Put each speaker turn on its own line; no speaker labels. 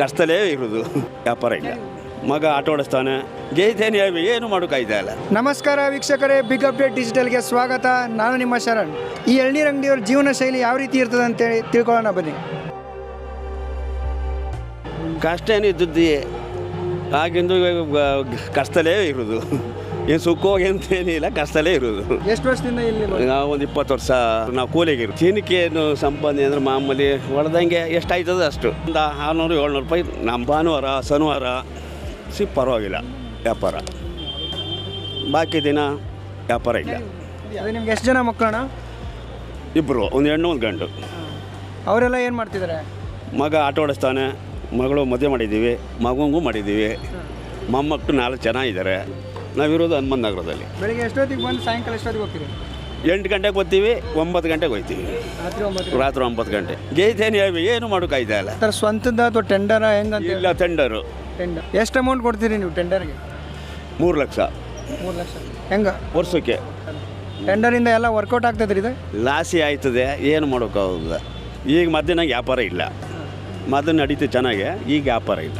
ಕಷ್ಟದಲ್ಲೇ ಇರೋದು ವ್ಯಾಪಾರ ಇಲ್ಲ. ಮಗ ಆಟೋ ಓಡಿಸ್ತಾನೆ. ಜೈತೇನೆ ಏನು ಮಾಡೋಕ್ಕಾಯ್ತಾ ಇಲ್ಲ.
ನಮಸ್ಕಾರ ವೀಕ್ಷಕರೇ ಬಿಗ್ ಅಪ್ಡೇಟ್ ಡಿಜಿಟಲ್ಗೆ ಸ್ವಾಗತ. ನಾನು ನಿಮ್ಮ ಶರಣ್. ಈ ಎಳ್ನೀರ್ ಅಂಗಡಿಯವ್ರ ಜೀವನ ಶೈಲಿ ಯಾವ ರೀತಿ ಇರ್ತದೆ ಅಂತೇಳಿ ತಿಳ್ಕೊಳ್ಳೋಣ ಬನ್ನಿ.
ಕಷ್ಟ ಏನು ಇದ್ದದ್ದು ಆಗಿಂದು ಕಷ್ಟಲೇ ಇರೋದು ಏನು ಸುಖವಾಗಿ ಅಂತೇನಿಲ್ಲ ಕಷ್ಟದಲ್ಲೇ ಇರೋದು.
ಎಷ್ಟು ವರ್ಷದಿಂದ ಇಲ್ಲಿ
ನಾವು ಒಂದು ಇಪ್ಪತ್ತು ವರ್ಷ ನಾವು ಕೂಲಿಗೆ ಚೀನಿಕೆ ಏನು ಸಂಪಾದನೆ ಅಂದ್ರೆ ಮಾಮೂಲಿ ಹೊಡೆದಂಗೆ ಎಷ್ಟಾಯ್ತದ ಅಷ್ಟು. ಒಂದು ಆರುನೂರು ಏಳ್ನೂರು ರೂಪಾಯಿ ನಮ್ಮ ಭಾನುವಾರ ಶನಿವಾರ ಸಿ ಪರವಾಗಿಲ್ಲ ವ್ಯಾಪಾರ. ಬಾಕಿ ದಿನ ವ್ಯಾಪಾರ ಇಲ್ಲ.
ಅದೇ ನಿಮ್ಗೆ ಎಷ್ಟು ಜನ ಮಕ್ಕಳಣ್ಣ
ಇಬ್ಬರು ಒಂದು ಹೆಣ್ಣು ಒಂದು ಗಂಡು.
ಅವರೆಲ್ಲ ಏನು ಮಾಡ್ತಿದ್ದಾರೆ?
ಮಗ ಆಟೋ ಓಡಿಸ್ತಾನೆ ಮಗಳು ಮದುವೆ ಮಾಡಿದ್ದೀವಿ ಮಗುಂಗೂ ಮಾಡಿದ್ದೀವಿ. ಮೊಮ್ಮಕ್ಕಳು ನಾಲ್ಕು ಜನ ಇದ್ದಾರೆ. ನಾವಿರೋದು ಹನುಮಂತ ನಗರದಲ್ಲಿ.
ಬೆಳಿಗ್ಗೆ ಎಷ್ಟೊತ್ತಿಗೆ ಬಂದು ಸಾಯಂಕಾಲ ಎಷ್ಟೊತ್ತಿಗೆ ಹೋಗ್ತೀರಿ?
ಎಂಟು ಗಂಟೆಗೆ ಹೋಗ್ತೀವಿ ಒಂಬತ್ತು ಗಂಟೆಗೆ ಹೋಗ್ತೀವಿ
ರಾತ್ರಿ ಒಂಬತ್ತು
ಗಂಟೆ. ಒಂಬತ್ತು ಗಂಟೆ. ಏನು ಏನು ಮಾಡೋಕ್ಕಾಯ್ತಾ ಇಲ್ಲ.
ಸರ್ ಸ್ವಂತದ ಅಥವಾ ಟೆಂಡರ ಹೆಂಗಂತ
ಇಲ್ಲ ಟೆಂಡರು
ಟೆಂಡರ್ ಎಷ್ಟು ಅಮೌಂಟ್ ಕೊಡ್ತೀರಿ ನೀವು ಟೆಂಡರ್ಗೆ
ಮೂರು ಲಕ್ಷ.
ಮೂರು ಲಕ್ಷ. ಹೆಂಗೆ?
ವರ್ಷಕ್ಕೆ.
ಟೆಂಡರಿಂದ ಎಲ್ಲ ವರ್ಕೌಟ್ ಆಗ್ತದ್ರಿ ಇದು?
ಲಾಸಿ ಆಯ್ತದೆ ಏನು ಮಾಡೋಕ್ಕಾಗೋದಿಲ್ಲ ಈಗ ಮಧ್ಯಾಹ್ನ ವ್ಯಾಪಾರ ಇಲ್ಲ. ಮೊದಲು ನಡೀತು ಚೆನ್ನಾಗೆ ಈಗ ವ್ಯಾಪಾರ ಇಲ್ಲ.